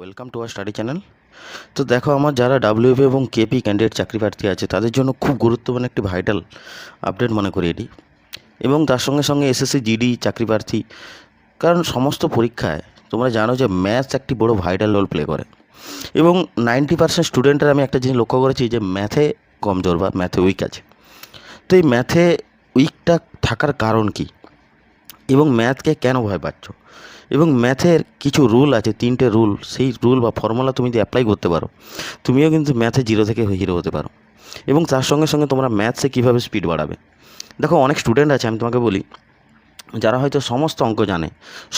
Welcome to R study channel তো দেখো আমার যারা ডাব্লিউপি এবং কেপি ক্যান্ডিডেট চাকরি প্রার্থী আছে, তাদের জন্য খুব গুরুত্বপূর্ণ একটি ভাইটাল আপডেট মনে করি এটি এবং তার সঙ্গে সঙ্গে এসএসসি জিডি চাকরি প্রার্থী, কারণ সমস্ত পরীক্ষায় তোমরা জানো যে ম্যাথস একটি বড় ভাইটাল রোল প্লে করে। এবং নাইনটি পার্সেন্ট স্টুডেন্টের আমি একটা জিনিস লক্ষ্য করেছি যে ম্যাথে কমজোর বা ম্যাথে উইক আছে। তো এই ম্যাথে উইকটা থাকার কারণ কী? এবং ম্যাথকে কেন ভয় পাচ্ছ? এবং ম্যাথের কিছু রুল আছে, তিনটে রুল সেই রুল বা ফর্মুলা তুমি যদি অ্যাপ্লাই করতে পারো, তুমিও কিন্তু ম্যাথে জিরো থেকে হিরো হতে পারো। এবং তার সঙ্গে সঙ্গে তোমরা ম্যাথসে কীভাবে স্পিড বাড়াবে? দেখো, অনেক স্টুডেন্ট আছে, আমি তোমাকে বলি, যারা হয়তো সমস্ত অঙ্ক জানে,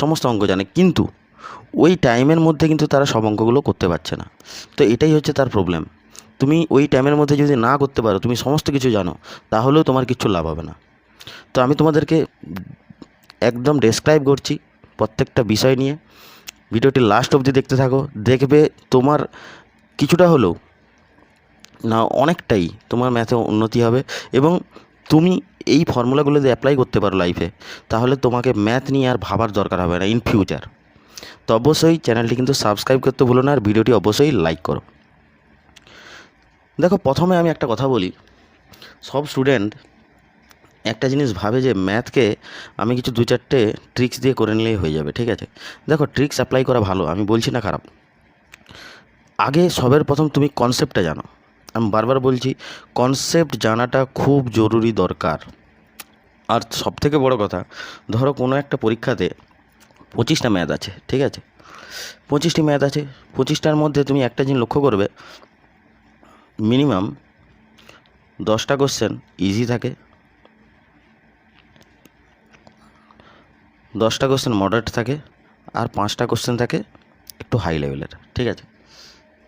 সমস্ত অঙ্ক জানে, কিন্তু ওই টাইমের মধ্যে কিন্তু তারা সব অঙ্কগুলো করতে পারছে না। তো এটাই হচ্ছে তার প্রবলেম তুমি ওই টাইমের মধ্যে যদি না করতে পারো, তুমি সমস্ত কিছু জানো, তাহলেও তোমার কিছু লাভ হবে না। তো আমি তোমাদেরকে একদম ডেসক্রাইব করছি প্রত্যেকটা বিষয় নিয়ে। ভিডিওটি লাস্ট অবধি দেখতে থাকো। দেখবে তোমার কিছুটা হলেও, না অনেকটাই তোমার ম্যাথে উন্নতি হবে এবং তুমি এই ফর্মুলাগুলো যদি অ্যাপ্লাই করতে পারো লাইফে তাহলে তোমাকে ম্যাথ নিয়ে আর ভাবার দরকার হবে না ইন ফিউচার তো অবশ্যই চ্যানেলটি কিন্তু সাবস্ক্রাইব করতে ভুলো না আর ভিডিওটি অবশ্যই লাইক করো। দেখো, প্রথমে আমি একটা কথা বলি। সব স্টুডেন্ট একটা জিনিস ভাবে যে ম্যাথকে আমি কিছু দু চারটে ট্রিক্স দিয়ে করে নিলেই হয়ে যাবে, ঠিক আছে? দেখো ট্রিক্স অ্যাপ্লাই করা ভালো, আমি বলছি না খারাপ। আগে সবের প্রথম তুমি কনসেপ্টটা জানো। আমি বারবার বলছি কনসেপ্ট জানাটা খুব জরুরি দরকার। আর সব থেকে বড় কথা, ধরো কোনো একটা পরীক্ষাতে পঁচিশটা ম্যাথ আছে, ঠিক আছে? পঁচিশটি ম্যাথ আছে, পঁচিশটার মধ্যে তুমি একটা জিনিস লক্ষ্য করবে মিনিমাম দশটা কোশ্চেন ইজি থাকে দশটা কোশ্চেন মডারেট থাকে আর পাঁচটা কোশ্চেন থাকে একটু হাই লেভেলের ঠিক আছে?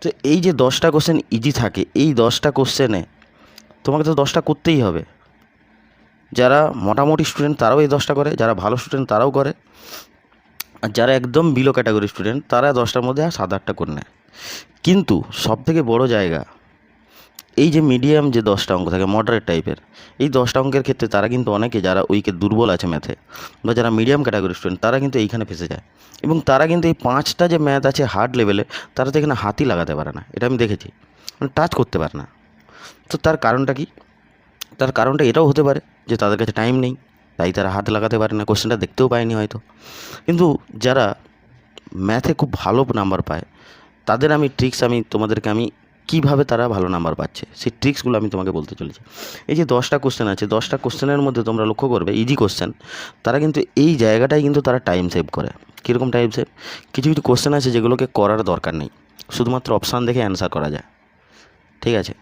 তো এই যে দশটা কোশ্চেন ইজি থাকে, এই দশটা কোশ্চেনে তোমাকে তো দশটা করতেই হবে। যারা মোটামুটি স্টুডেন্ট তারাও এই দশটা করে, যারা ভালো স্টুডেন্ট তারাও করে। আর যারা একদম বিলো ক্যাটাগরি স্টুডেন্ট তারা দশটার মধ্যে আর সাত আটটা করে নেয়। কিন্তু সবথেকে বড় জায়গা এই যে মিডিয়াম যে দশটা অঙ্ক থাকে মডারেট টাইপের এই দশটা অঙ্কের ক্ষেত্রে তারা কিন্তু অনেকে যারা উইকে দুর্বল আছে ম্যাথে বা যারা মিডিয়াম ক্যাটাগরি স্টুডেন্ট তারা কিন্তু এইখানে ফেসে যায়। এবং তারা কিন্তু এই পাঁচটা যে ম্যাথ আছে হার্ড লেভেলে তারা তো এখানে হাতই লাগাতে পারে না। এটা আমি দেখেছি। মানে টাচ করতে পারে না। তো তার কারণটা কি? তার কারণটা এটাও হতে পারে যে তাদের কাছে টাইম নেই, তাই তারা হাত লাগাতে পারে না। কোশ্চেনটা দেখতেও পায়নি হয়তো। কিন্তু যারা ম্যাথে খুব ভালো নাম্বার পায়, তাদের আমি ট্রিক্স আমি তোমাদেরকে আমি কীভাবে তারা ভালো নাম্বার পাচ্ছে? সেই ট্রিক্সগুলো আমি তোমাকে বলতে চলেছি। এই যে দশটা কোশ্চেন আছে, দশটা কোশ্চেনের মধ্যে তোমরা লক্ষ্য করবে ইজি কোশ্চেন তারা কিন্তু এই জায়গাটায় কিন্তু তারা টাইম সেভ করে। কীরকম টাইম সেভ কিছু কিছু কোশ্চেন আছে যেগুলোকে করার দরকার নেই। শুধুমাত্র অপশান দেখে অ্যান্সার করা যায়। ঠিক আছে?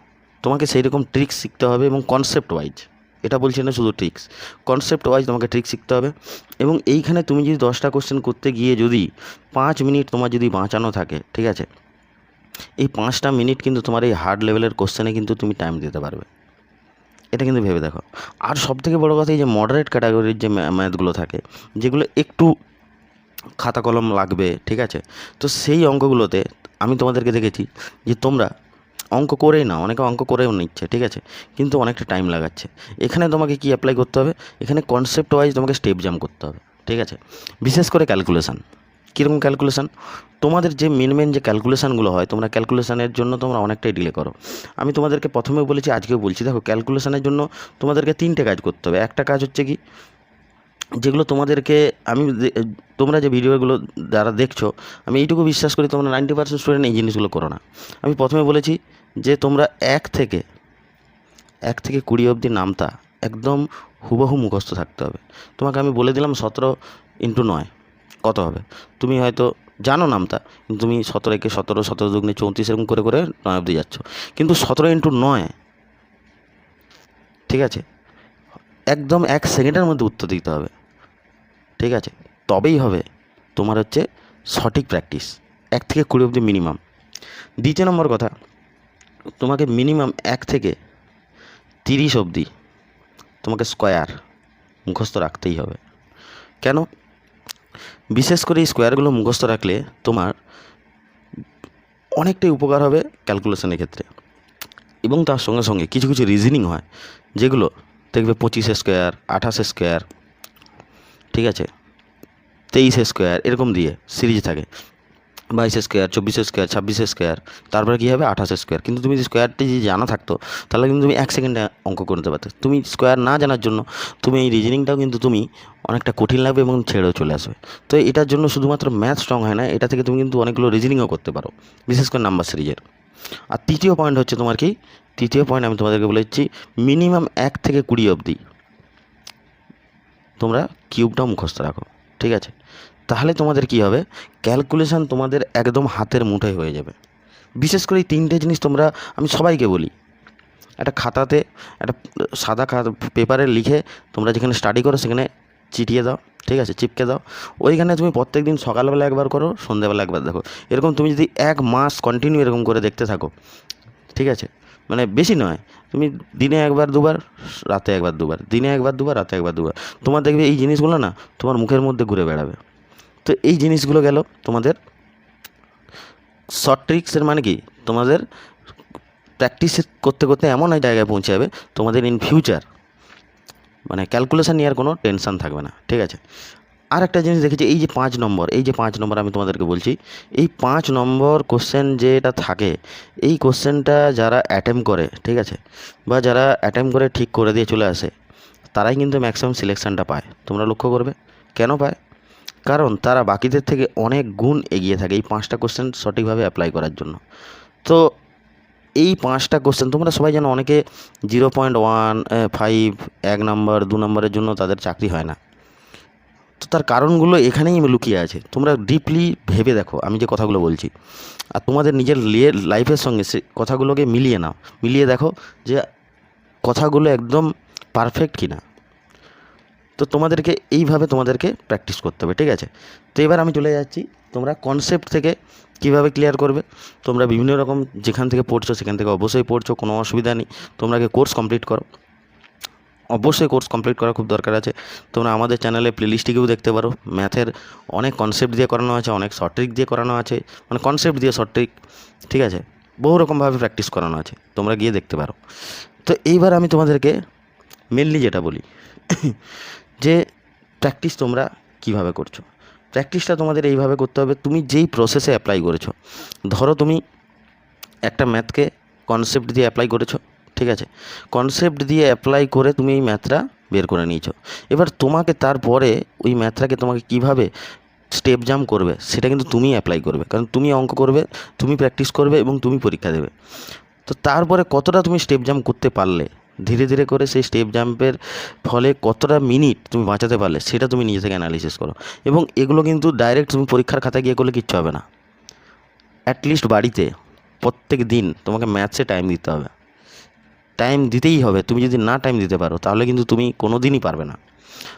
তোমাকে সেই রকম ট্রিক্স শিখতে হবে এবং কনসেপ্ট ওয়াইজ এটা বলছি না শুধু ট্রিক্স কনসেপ্ট ওয়াইজ তোমাকে ট্রিক্স শিখতে হবে এবং এইখানে তুমি যদি দশটা কোশ্চেন করতে গিয়ে যদি পাঁচ মিনিট তোমার যদি বাঁচানো থাকে, ঠিক আছে? এই পাঁচটা মিনিট কিন্তু তোমার এই হার্ড লেভেলের কোশ্চেনে কিন্তু তুমি টাইম দিতে পারবে। এটা কিন্তু ভেবে দেখো। আর সব থেকে বড়ো কথা এই যে মডারেট ক্যাটাগরির যে ম্যাথগুলো থাকে, যেগুলো একটু খাতা কলম লাগবে, ঠিক আছে? তো সেই অঙ্কগুলোতে আমি তোমাদেরকে দেখেছি যে তোমরা অঙ্ক করেই না অনেকে অঙ্ক করেও নিচ্ছে, ঠিক আছে? কিন্তু অনেকটা টাইম লাগাচ্ছে। এখানে তোমাকে কি অ্যাপ্লাই করতে হবে? এখানে কনসেপ্ট ওয়াইজ তোমাকে স্টেপ জাম করতে হবে, ঠিক আছে? বিশেষ করে ক্যালকুলেশান কীরকম ক্যালকুলেশান তোমাদের যে মেন মেন যে ক্যালকুলেশানগুলো হয়, তোমরা ক্যালকুলেশানের জন্য তোমরা অনেকটাই ডিলে করো। আমি তোমাদেরকে প্রথমে বলেছি, আজকেও বলছি, দেখো ক্যালকুলেশানের জন্য তোমাদেরকে তিনটে কাজ করতে হবে। একটা কাজ হচ্ছে কি, যেগুলো তোমাদেরকে আমি তোমরা যে ভিডিওগুলো যারা দেখছ, আমি এইটুকু বিশ্বাস করি তোমরা নাইনটি পার্সেন্ট স্টুডেন্ট এই জিনিসগুলো করো না। আমি প্রথমে বলেছি যে তোমরা এক থেকে এক থেকে কুড়ি অবধি নামতা, একদম হুবহু মুখস্থ থাকতে হবে। তোমাকে আমি বলে দিলাম সতেরো ইন্টু নয়। কত হবে? তুমি হয়তো জানো নামটা, কিন্তু তুমি সতেরো একে সতেরো সতেরো দুগুণে চৌত্রিশ এরকম করে করে নয় অবধি যাচ্ছ। কিন্তু সতেরো ইন্টু নয়, ঠিক আছে? একদম এক সেকেন্ডের মধ্যে উত্তর দিতে হবে, ঠিক আছে? তবেই হবে তোমার হচ্ছে সঠিক প্র্যাকটিস এক থেকে কুড়ি অবধি মিনিমাম দ্বিতীয় নম্বর কথা, তোমাকে মিনিমাম এক থেকে তিরিশ অবধি তোমাকে স্কোয়ার মুখস্থ রাখতেই হবে। কেন? বিশেষ করে এই স্কোয়ারগুলো মুখস্থ রাখলে তোমার অনেকটাই উপকার হবে ক্যালকুলেশনের ক্ষেত্রে। এবং তার সঙ্গে সঙ্গে কিছু কিছু রিজনিং হয়, যেগুলো দেখবে পঁচিশে স্কোয়ার, আঠাশে স্কোয়ার, ঠিক আছে, তেইশে স্কোয়ার, এরকম দিয়ে সিরিজ থাকে। বাইশ স্কোয়ার, চব্বিশ স্কোয়ার, ছাব্বিশ স্কোয়ার, তারপরে কী হবে? আঠাশ স্কোয়ার। কিন্তু তুমি স্কোয়ারটি যদি জানা থাকতো, তাহলে কিন্তু তুমি এক সেকেন্ডে অঙ্ক করতে পারতে। তুমি স্কোয়ার না জানার জন্য তুমি এই রিজনিংটাও কিন্তু তুমি অনেকটা কঠিন লাগবে এবং ছেড়েও চলে আসবে। তো এটার জন্য শুধুমাত্র ম্যাথ স্ট্রং হয় না, এটা থেকে তুমি কিন্তু অনেকগুলো রিজনিংও করতে পারো, বিশেষ করে নাম্বার সিরিজের। আর তৃতীয় পয়েন্ট হচ্ছে তোমার কি? তৃতীয় পয়েন্ট আমি তোমাদেরকে বলে দিচ্ছি মিনিমাম এক থেকে কুড়ি অবধি তোমরা কিউবটা মুখস্থ রাখো, ঠিক আছে? তাহলে তোমাদের কি হবে? ক্যালকুলেশান তোমাদের একদম হাতের মুঠোয় হয়ে যাবে। বিশেষ করে এই তিনটে জিনিস তোমরা, আমি সবাইকে বলি। একটা খাতাতে, একটা সাদা খাতা পেপারে লিখে তোমরা যেখানে স্টাডি করো সেখানে চিটিয়ে দাও, ঠিক আছে? চিপকে দাও। ওইখানে তুমি প্রত্যেক দিন সকালবেলা একবার করো, সন্ধ্যাবেলা একবার দেখো। এরকম তুমি যদি এক মাস কন্টিনিউ এরকম করে দেখতে থাকো, ঠিক আছে? মানে বেশি নয়। তুমি দিনে একবার, দুবার, রাতে একবার, দুবার। দিনে একবার, দুবার, রাতে একবার, দুবার। তোমার দেখবে এই জিনিসগুলো না তোমার মুখের মধ্যে ঘুরে বেড়াবে। তো এই জিনিসগুলো গেল তোমাদের শর্ট ট্রিক্সের মানে কি? তোমাদের প্র্যাকটিস করতে করতে এমন এক জায়গায় পৌঁছে যাবে তোমাদের ইন ফিউচার মানে ক্যালকুলেশান নেওয়ার কোনো টেনশন থাকবে না, ঠিক আছে? আর একটা জিনিস দেখেছি এই যে পাঁচ নম্বর, এই যে পাঁচ নম্বর আমি তোমাদেরকে বলছি, এই পাঁচ নম্বর কোশ্চেন যেটা থাকে, এই কোশ্চেনটা যারা অ্যাটেম্প করে, ঠিক আছে? বা যারা অ্যাটেম্প করে ঠিক করে দিয়ে চলে আসে, তারাই কিন্তু ম্যাক্সিমাম সিলেকশানটা পায়। তোমরা লক্ষ্য করবে। কেন পায়? কারণ তারা বাকিদের থেকে অনেক গুণ এগিয়ে থাকে এই পাঁচটা কোশ্চেন সঠিকভাবে অ্যাপ্লাই করার জন্য। তো এই পাঁচটা কোশ্চেন তোমরা সবাই জানো অনেকে জিরো পয়েন্ট ওয়ান ফাইভ এক নম্বর দু নম্বরের জন্য তাদের চাকরি হয় না। তো তার কারণগুলো এখানেই আমি লুকিয়ে আছে। তোমরা ডিপলি ভেবে দেখো, আমি যে কথাগুলো বলছি। আর তোমাদের নিজের লাইফের সঙ্গে সে কথাগুলোকে মিলিয়ে নাও। মিলিয়ে দেখো যে কথাগুলো একদম পারফেক্ট কি না তো তোমাদেরকে এইভাবে তোমাদেরকে প্র্যাকটিস করতে হবে, ঠিক আছে? তো এবার আমি চলে যাচ্ছি, তোমরা কনসেপ্ট থেকে কীভাবে ক্লিয়ার করবে? তোমরা বিভিন্ন রকম যেখান থেকে পড়ছো সেখান থেকে অবশ্যই পড়ছো, কোনো অসুবিধা নেই। তোমরা আগে কোর্স কমপ্লিট করো। অবশ্যই কোর্স কমপ্লিট করা খুব দরকার আছে। তোমরা আমাদের চ্যানেলে প্লেলিস্টটিকেও দেখতে পারো। ম্যাথের অনেক কনসেপ্ট দিয়ে করানো আছে, অনেক শর্ট ট্রিক দিয়ে করানো আছে মানে কনসেপ্ট দিয়ে শর্ট ট্রিক ঠিক আছে? বহু রকমভাবে প্র্যাকটিস করানো আছে, তোমরা গিয়ে দেখতে পারো। তো এইবার আমি তোমাদেরকে মেনলি যেটা বলি যে প্র্যাকটিস তোমরা কীভাবে করছ? প্র্যাকটিসটা তোমাদের এইভাবে করতে হবে, তুমি যেই প্রসেসে অ্যাপ্লাই করেছ। ধরো তুমি একটা ম্যাথকে কনসেপ্ট দিয়ে অ্যাপ্লাই করেছ, ঠিক আছে? কনসেপ্ট দিয়ে অ্যাপ্লাই করে তুমি এই ম্যাথটা বের করে নিয়েছো। এবার তোমাকে তারপরে ওই ম্যাথটাকে তোমাকে কীভাবে স্টেপ জাম করবে, সেটা কিন্তু তুমি অ্যাপ্লাই করবে। কারণ তুমি অঙ্ক করবে, তুমি প্র্যাকটিস করবে এবং তুমি পরীক্ষা দেবে। তো তারপরে কতটা তুমি স্টেপ জাম্প করতে পারলে? ধীরে ধীরে করে সেই স্টেপ জাম্পের ফলে কতটা মিনিট তুমি বাঁচাতে পারলে, সেটা তুমি নিজে থেকে অ্যানালিসিস করো। এবং এগুলো কিন্তু ডাইরেক্ট তুমি পরীক্ষার খাতায় গিয়ে করলে কিচ্ছু হবে না। অ্যাটলিস্ট বাড়িতে প্রত্যেক দিন তোমাকে ম্যাথসে টাইম দিতে হবে। টাইম দিতেই হবে। তুমি যদি না টাইম দিতে পারো, তাহলে কিন্তু তুমি কোনো দিনই পারবে না।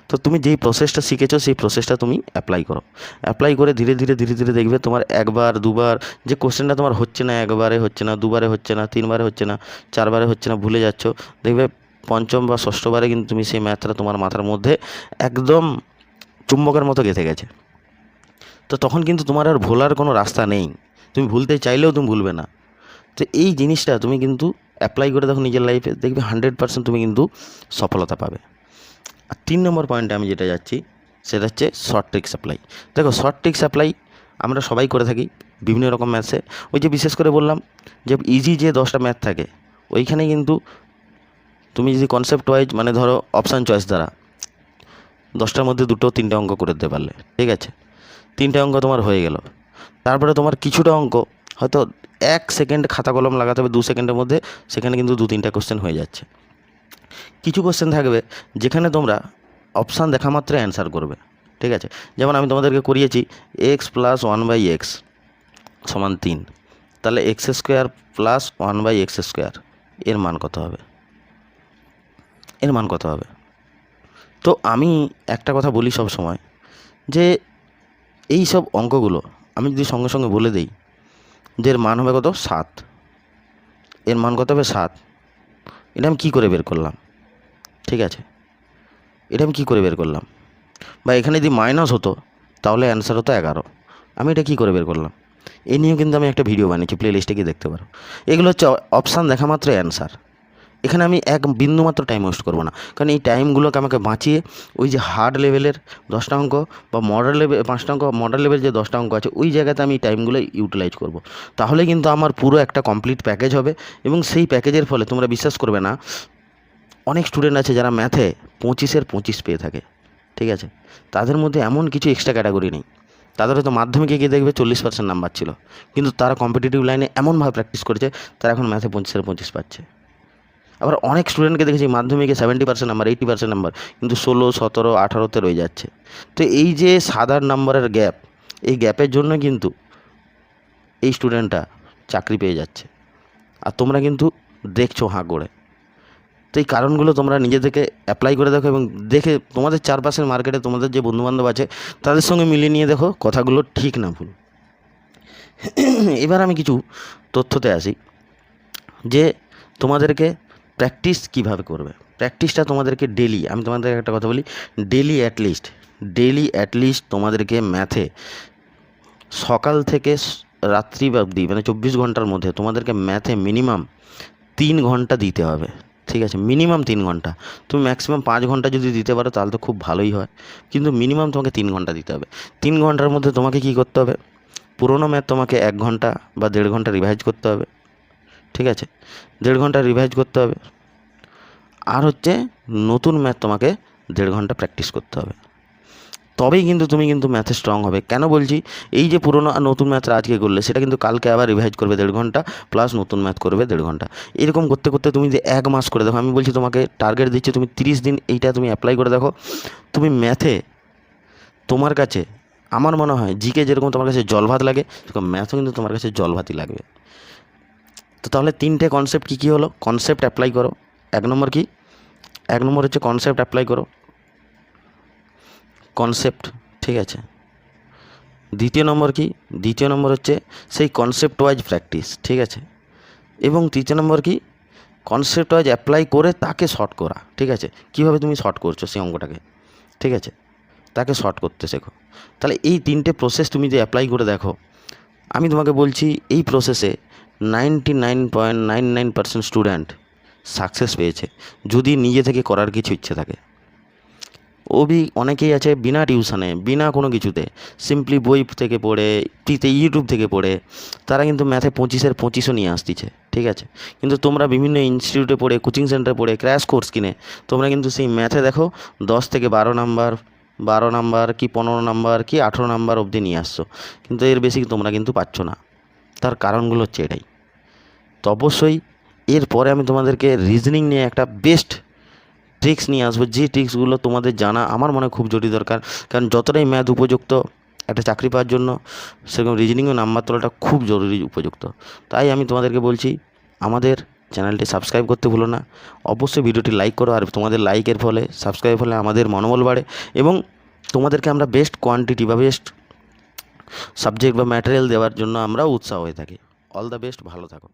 তো তুমি যেই প্রসেসটা শিখেছো, সেই প্রসেসটা তুমি অ্যাপ্লাই করো। অ্যাপ্লাই করে ধীরে ধীরে ধীরে ধীরে দেখবে তোমার একবার, দুবার, যে কোশ্চেনটা তোমার হচ্ছে না, একবারে হচ্ছে না, দুবারে হচ্ছে না, তিনবারে হচ্ছে না, চারবারে হচ্ছে না, ভুলে যাচ্ছ, দেখবে পঞ্চম বা ষষ্ঠবারে কিন্তু তুমি সেই ম্যাথটা তোমার মাথার মধ্যে একদম চুম্বকের মতো গেঁথে গেছে। তো তখন কিন্তু তোমার আর ভোলার কোনো রাস্তা নেই। তুমি ভুলতে চাইলেও তুমি ভুলবে না। তো এই জিনিসটা তুমি কিন্তু অ্যাপ্লাই করে দেখো নিজের লাইফে দেখবে হান্ড্রেড পার্সেন্ট তুমি কিন্তু সফলতা পাবে। তিন নম্বর পয়েন্টে আমি যেটা যাচ্ছি, সেটা হচ্ছে শর্ট ট্রিক্স অ্যাপ্লাই দেখো শর্ট ট্রিক্স অ্যাপ্লাই আমরা সবাই করে থাকি, বিভিন্ন রকম ম্যাথসে ওই যে বিশেষ করে বললাম যে ইজি যে দশটা ম্যাথ থাকে, ওইখানে কিন্তু তুমি যদি কনসেপ্ট ওয়াইজ মানে ধরো অপশান চয়েস দ্বারা দশটার মধ্যে দুটো তিনটে অঙ্ক করে দিতে পারলে, ঠিক আছে? তিনটে অঙ্ক তোমার হয়ে গেল। তারপরে তোমার কিছুটা অঙ্ক, হয়তো এক সেকেন্ড খাতা কলম লাগাতে হবে, দু সেকেন্ডের মধ্যে, সেখানে কিন্তু দু তিনটা কোশ্চেন হয়ে যাচ্ছে। কিছু কোশ্চেন থাকবে, যেখানে তোমরা অপশান দেখা মাত্র অ্যান্সার করবে, ঠিক আছে? যেমন আমি তোমাদেরকে করিয়েছি x plus one by x সমান তিন, তাহলে x square plus one by x square এর মান কত হবে? এর মান কত হবে? তো আমি একটা কথা বলি সব সময়, যে এই সব অঙ্কগুলো আমি যদি সঙ্গে সঙ্গে বলে দিই, যে এর মান হবে কত? সাত। এর মান কত হবে? সাত। এটা আমি কী করে বের করলাম? ঠিক আছে। এটা আমি কী করে বের করলাম? বা এখানে যদি মাইনাস হতো, তাহলে অ্যান্সার হতো এগারো। আমি এটা কী করে বের করলাম? এ নিয়েও কিন্তু আমি একটা ভিডিও বানিয়েছি প্লে লিস্টে গিয়ে দেখতে পারো। এগুলো হচ্ছে অপশান দেখা মাত্র অ্যান্সার এখানে আমি এক বিন্দুমাত্র টাইম ওয়েস্ট করব না। কারণ এই টাইমগুলোকে আমাকে বাঁচিয়ে ওই যে হার্ড লেভেলের দশটা অঙ্ক বা মডার্ন লেভেল পাঁচটা অঙ্ক মডার্ন লেভেল যে দশটা অঙ্ক আছে, ওই জায়গাতে আমি টাইমগুলো ইউটিলাইজ করব। তাহলে কিন্তু আমার পুরো একটা কমপ্লিট প্যাকেজ হবে এবং সেই প্যাকেজের ফলে তোমরা বিশ্বাস করবে না, অনেক স্টুডেন্ট আছে যারা ম্যাথে পঁচিশের পঁচিশ পেয়ে থাকে, ঠিক আছে? তাদের মধ্যে এমন কিছু এক্সট্রা ক্যাটাগরি নেই। তাদের হয়তো মাধ্যমিকে গিয়ে দেখবে চল্লিশ পার্সেন্ট নাম্বার ছিল, কিন্তু তারা কম্পিটিটিভ লাইনে এমনভাবে প্র্যাকটিস করেছে, তারা এখন ম্যাথে পঁচিশের পঁচিশ পাচ্ছে। আবার অনেক স্টুডেন্টকে দেখেছি মাধ্যমিকে seventy percent number eighty percent number কিন্তু ষোলো, সতেরো, আঠারোতে রয়ে যাচ্ছে। তো এই যে সাদার নাম্বারের গ্যাপ এই গ্যাপের জন্য কিন্তু এই স্টুডেন্টটা চাকরি পেয়ে যাচ্ছে। আর তোমরা কিন্তু দেখছ হাঁ করে। তো এই কারণগুলো তোমরা নিজে থেকে অ্যাপ্লাই করে দেখো এবং দেখে তোমাদের চারপাশের মার্কেটে তোমাদের যে বন্ধুবান্ধব আছে, তাদের সঙ্গে মিলিয়ে নিয়ে দেখো কথাগুলো ঠিক না ভুল। এবার আমি কিছু তথ্যতে আসি। যে তোমাদেরকে প্র্যাকটিস কীভাবে করবে? প্র্যাকটিসটা তোমাদেরকে ডেলি আমি তোমাদেরকে একটা কথা বলি ডেলি অ্যাটলিস্ট ডেলি অ্যাটলিস্ট তোমাদেরকে ম্যাথে সকাল থেকে রাত্রি অবধি মানে চব্বিশ ঘণ্টার মধ্যে তোমাদেরকে ম্যাথে মিনিমাম তিন ঘণ্টা দিতে হবে, ঠিক আছে? মিনিমাম তিন ঘণ্টা। তুমি ম্যাক্সিমাম পাঁচ ঘণ্টা যদি দিতে পারো, তাহলে তো খুব ভালোই হয়। কিন্তু মিনিমাম তোমাকে তিন ঘণ্টা দিতে হবে। তিন ঘণ্টার মধ্যে তোমাকে কী করতে হবে? পুরোনো ম্যাথ তোমাকে এক ঘণ্টা বা দেড় ঘণ্টা রিভাইজ করতে হবে। ঠিক আছে? দেড় ঘণ্টা রিভাইজ করতে হবে। আর হচ্ছে নতুন ম্যাথ তোমাকে দেড় ঘণ্টা প্র্যাকটিস করতে হবে। তবেই কিন্তু তুমি কিন্তু ম্যাথে স্ট্রং হবে। কেন বলছি? এই যে পুরোনো আর নতুন ম্যাথটা আজকে করলে, সেটা কিন্তু কালকে আবার রিভাইজ করবে দেড় ঘণ্টা প্লাস নতুন ম্যাথ করবে দেড় ঘণ্টা। এরকম করতে করতে তুমি যে এক মাস করে দেখো, আমি বলছি তোমাকে টার্গেট দিচ্ছি, তুমি তিরিশ দিন এইটা তুমি অ্যাপ্লাই করে দেখো। তুমি ম্যাথে তোমার কাছে, আমার মনে হয় জিকে যেরকম তোমার কাছে জল ভাত লাগে, সেরকম ম্যাথও কিন্তু তোমার কাছে জল ভাতই লাগবে। তো তাহলে তিনটে কনসেপ্ট কী কী হলো? কনসেপ্ট অ্যাপ্লাই করো। এক নম্বর কি? এক নম্বর হচ্ছে কনসেপ্ট অ্যাপ্লাই করো। কনসেপ্ট ঠিক আছে। দ্বিতীয় নম্বর কি? দ্বিতীয় নম্বর হচ্ছে সেই কনসেপ্ট ওয়াইজ প্র্যাকটিস ঠিক আছে? এবং তৃতীয় নম্বর কি? কনসেপ্ট ওয়াইজ অ্যাপ্লাই করে তাকে শর্ট করা, ঠিক আছে? কীভাবে তুমি শর্ট করছ সেই অঙ্কটাকে, ঠিক আছে? তাকে শর্ট করতে শেখো। তাহলে এই তিনটে প্রসেস তুমি যে অ্যাপ্লাই করে দেখো, আমি তোমাকে বলছি এই প্রসেসে ninety nine point nine nine percent student success পেয়েছে, যদি নিজে থেকে করার কিছু ইচ্ছে থাকে। ওবি অনেকেই আছে বিনা টিউশনে, বিনা কোনো কিছুতে সিম্পলি বই থেকে পড়ে, টিতে ইউটিউব থেকে পড়ে, তারা কিন্তু ম্যাথে পঁচিশের পঁচিশও নিয়ে আসতিছে, ঠিক আছে? কিন্তু তোমরা বিভিন্ন ইনস্টিটিউটে পড়ে কোচিং সেন্টারে পড়ে ক্র্যাশ কোর্স কিনে, তোমরা কিন্তু সেই ম্যাথে দেখো দশ থেকে বারো নাম্বার বারো নাম্বার কি পনেরো নাম্বার, কি আঠেরো নাম্বার অবধি নিয়ে আসছো। কিন্তু এর বেশি তোমরা কিন্তু পাচ্ছ না। তার কারণগুলো হচ্ছে এটাই। তো অবশ্যই এরপরে আমি তোমাদেরকে রিজনিং নিয়ে একটা বেস্ট ট্রিক্স নিয়ে আসব। যে ট্রিক্সগুলো তোমাদের জানা আমার মনে খুব জরুরি দরকার। কারণ যতটাই ম্যাথ উপযুক্ত একটা চাকরি পাওয়ার জন্য, সেরকম রিজনিংও নাম্বার তোলাটা খুব জরুরি উপযুক্ত। তাই আমি তোমাদেরকে বলছি, আমাদের চ্যানেলটি সাবস্ক্রাইব করতে ভুলো না। অবশ্যই ভিডিওটি লাইক করো, আর তোমাদের লাইকের ফলে সাবস্ক্রাইব ফলে আমাদের মনোবল বাড়ে। এবং তোমাদেরকে আমরা বেস্ট কোয়ান্টিটি বা বেস্ট সাবজেক্ট বা ম্যাটেরিয়াল দেওয়ার জন্য আমরা উৎসাহ হয়ে থাকি। অল দ্য বেস্ট ভালো থাকো।